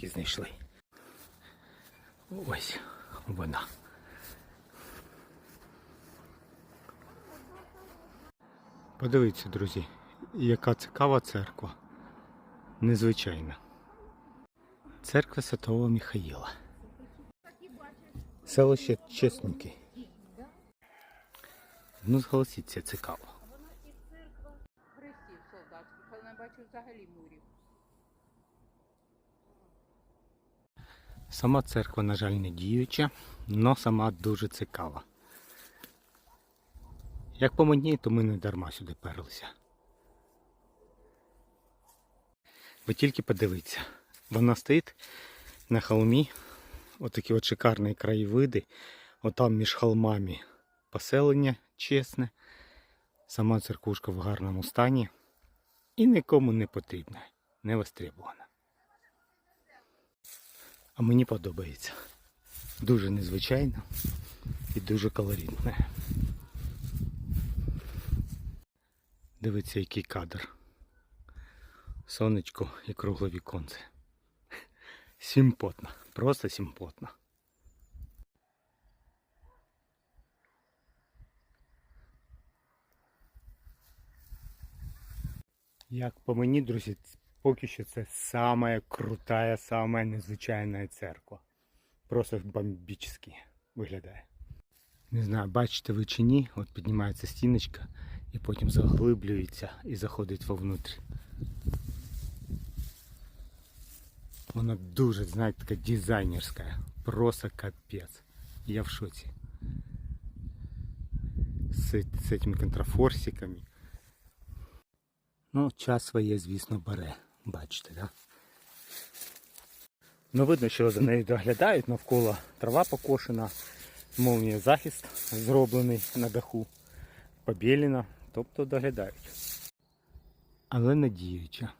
таки знайшли. Ось вона. Подивіться, друзі, яка цікава церква. Незвичайна. Церква Святого Михаїла. Селище Чесники. Ну, зголосіться, цікаво. Хрестів солдатських, але не бачу взагалі мурів. Сама церква, на жаль, не діюча, але сама дуже цікава. Як по мені, то ми не дарма сюди перлися. Ви тільки подивіться, вона стоїть на холмі, отакі от шикарні краєвиди, отам між холмами поселення чесне, сама церквушка в гарному стані і нікому не потрібна, не востребована. А мені подобається. Дуже незвичайно і дуже колоритне. Дивіться, який кадр. Сонечко і кругле віконце. Симпотно, просто симпотно. Як по мені, друзі, поки що це самая крутая, самая незвичайна церква. Просто бомбічно виглядає. Не знаю, бачите ви чи ні, от піднімається стіночка і потім заглиблюється і заходить вовнутрь. Вона дуже, знаєте, така дизайнерська. Просто капець. Я в шоці. З, з цими контрафорсиками. Ну, час своє, звісно, бере. Бачите, да? Ну, видно, що за нею доглядають, навколо трава покошена, мовний захист зроблений на даху, побілена, тобто доглядають. Але не діюча.